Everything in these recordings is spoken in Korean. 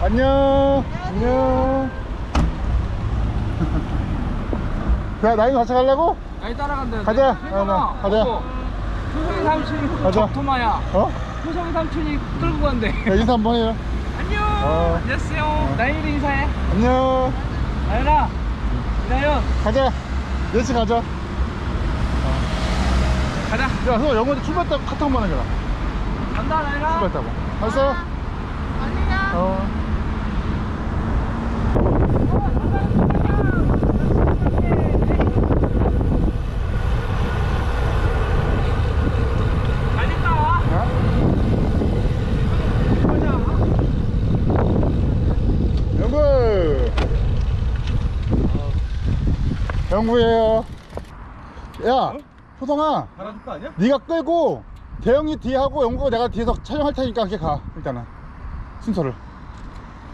안녕. 안녕. 야, 나이는 같이 가려고? 아니 따라간다. 가자. 아, 나, 가자. 효성이 삼촌이 가자. 적토마야. 어? 효성이 삼촌이 끌고 간대. 야, 인사 한 번 해요. 안녕. 어. 안녕하세요. 나연이 인사해. 안녕. 나연아. 나연. 가자. 예시 가자. 가자. 야, 너 영어도 출발했다고 카톡 한번 해줘라. 간다 나연아. 출발했다고. 알았어? 아니야. 어. 갈린다. 어? 영구! 영구예요. 야, 효성아. 달아줄 거 아니야? 네가 끌고 대형이 뒤에 하고 영구가 내가 뒤에서 촬영할 테니까 그렇게 가 일단은 순서를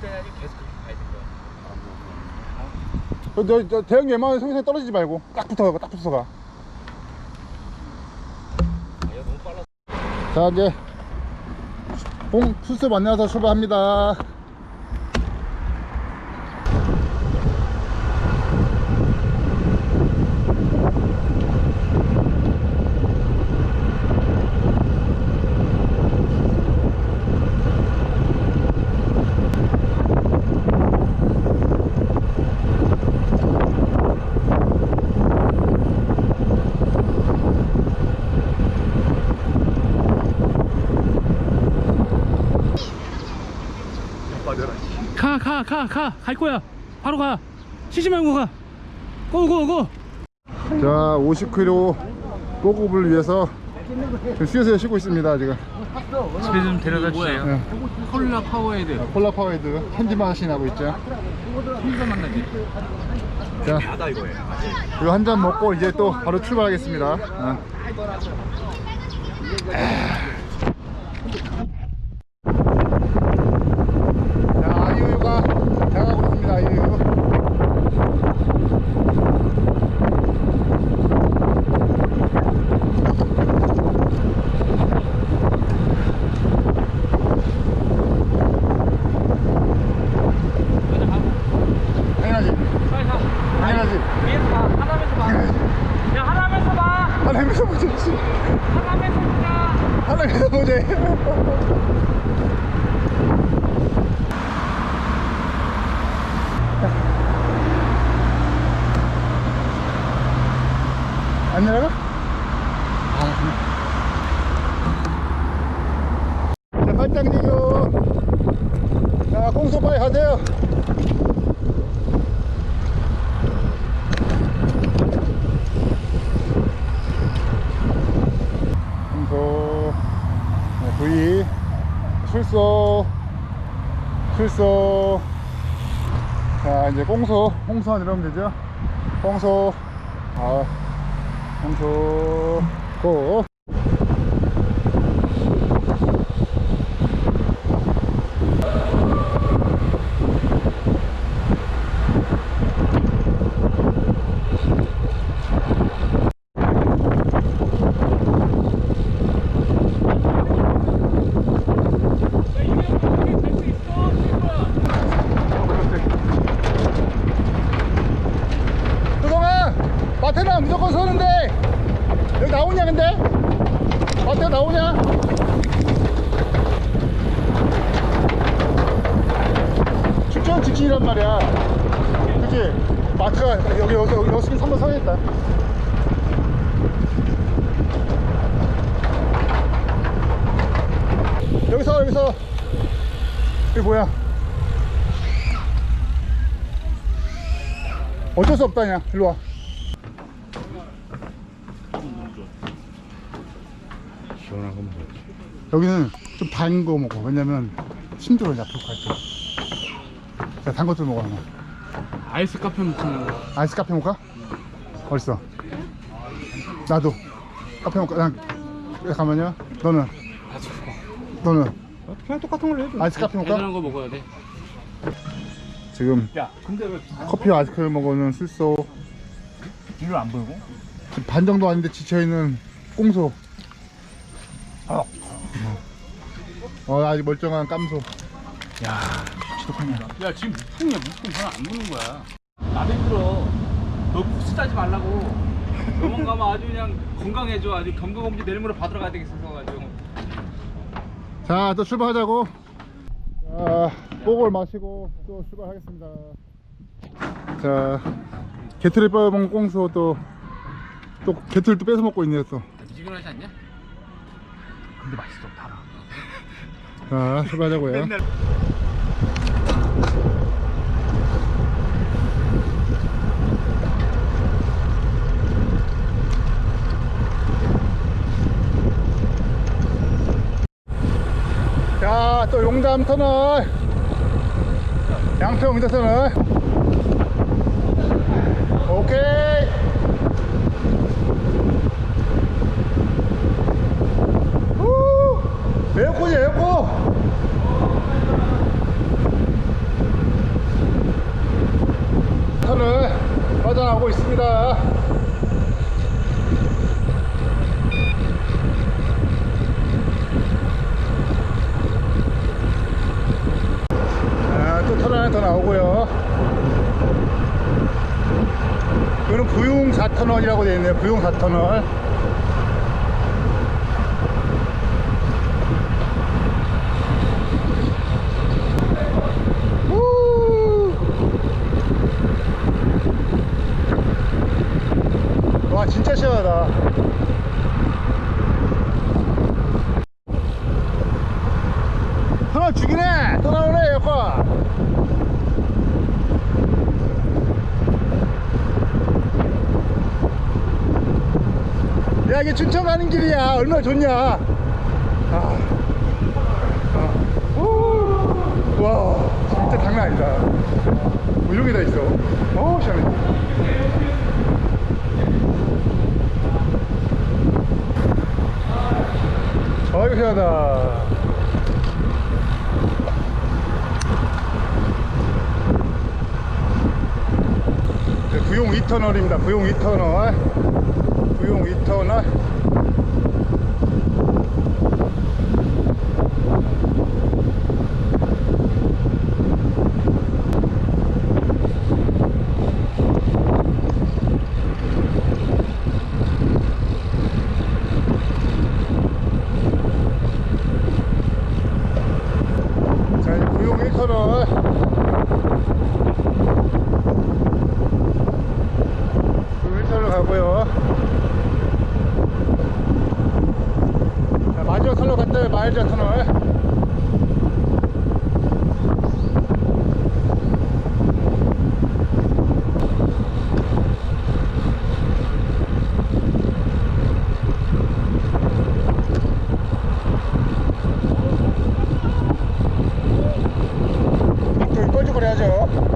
그때까지 계속 그렇게 가야 될 거야. 너, 너, 너 대형이 웬만하면 성에서 떨어지지 말고 딱 붙어가 딱 붙어가 아, 얘 너무 빨라. 자 이제 봄 수습 만나서 출발합니다 가, 가, 가, 가. 갈 거야. 바로 가. 쉬지 말고 가. 고, 고, 고. 자 50km 고급을 위해서 지금 휴게소에 쉬고 있습니다 지금 집에 좀 데려다 주세요. 네. 콜라 파워헤드. 자, 콜라 파워헤드 현지 맛이 나고 있죠 혼자 만나지. 자 이거 한 잔 먹고 이제 또 바로 출발하겠습니다 어. 자 아이유가 다가가고 있습니다 아이유 당연하지 빨리 가. 당연하지 위에서 봐. 하나면서 봐. 야, 하나면서 봐. 하나님에서 보자 하나면서 보자. 안 내려가? 자, 발장지교. 자, 공소바위 하세요. 공소, 네, V, 출소, 출소. 자, 이제 공소, 공소만 이러면 되죠? 공소, 아, 공소, 고. 효성아 마테나 무조건 서는데 여기 나오냐 근데? 마테나 나오냐? 출전 직진이란 말이야. 그치? 마트가 여기 여기 여기 여기 3번 서야겠다. 여기서 여기서. 이게 뭐야? 어쩔 수 없다냐 일로 와 시원한 건 뭐지? 여기는 좀 단 거 먹어 왜냐면 것 같아 자단 것들 먹어 하나 아이스 카페 먹는 거. 아이스 카페 먹을까? 어딨어 나도 카페 먹을까? 난 잠깐만요 너는 너는 그냥 똑같은 걸로 해줘. 아이스 카페 먹을까? 애들한 거 먹어야 돼. 지금 야, 근데 왜 커피와 아이스크림 먹어는 술소 뒤를 안 보이고? 반 정도 아닌데 지쳐있는 꽁소 어, 아직 멀쩡한 깜소 야, 지독하냐. 야, 지금 무풍이야, 무풍. 전안 무는 거야. 남의 들어. 너 국수 짜지 말라고. 너만 가면 아주 그냥 건강해져. 아주 건강검진 내일모레 받으러 가야 되겠어. 가지고. 자, 또 출발하자고. 자, 뽀글 마시고 또 출발하겠습니다. 자, 게틀을 빼먹은 꽁수 또, 또 게틀 또 뺏어 먹고 있네, 또. 미지근하지 않냐? 근데 맛있어, 달아. 자, 출발하자고요. 자, 또 용담 터널. 양평 인터 터널. 오케이. 후! 에어컨이 에어컨. 터널 빠져나오고 있습니다. 아, 또 터널 하나 더 나오고요. 이거는 부용 4터널이라고 되어 있네요. 부용 4터널. 우! 와 진짜 시원하다 하나 죽이네 또 나오네 에어컨 야 이게 춘천 가는 길이야. 얼마나 좋냐. 아. 아. 우. 와. 진짜 장난 아니다. 뭐 이런 게 다 있어. 어우 시원해. 어이구 시원하다. 네, 구용 2터널입니다. 구용 2터널 구용 2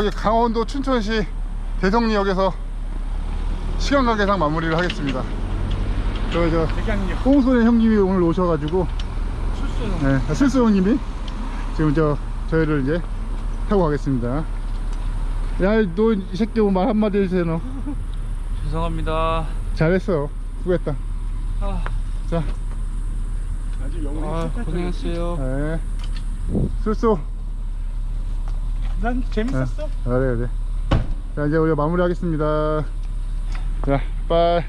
여기 강원도 춘천시 대성리역에서 시간 관계상 마무리를 하겠습니다. 저, 저, 대장님, 꽁소의 형님이 오늘 오셔가지고. 네, 아, 실수 형님이 지금 저, 저희를 이제 타고 가겠습니다. 야, 너 이 새끼 말 한마디 해주세요, 너. 죄송합니다. 잘했어. 수고했다. 아, 자, 아 고생했어요. 네. 실수. 난 재밌었어. 그래, 그래. 자, 이제 우리가 마무리하겠습니다. 자, 빠이.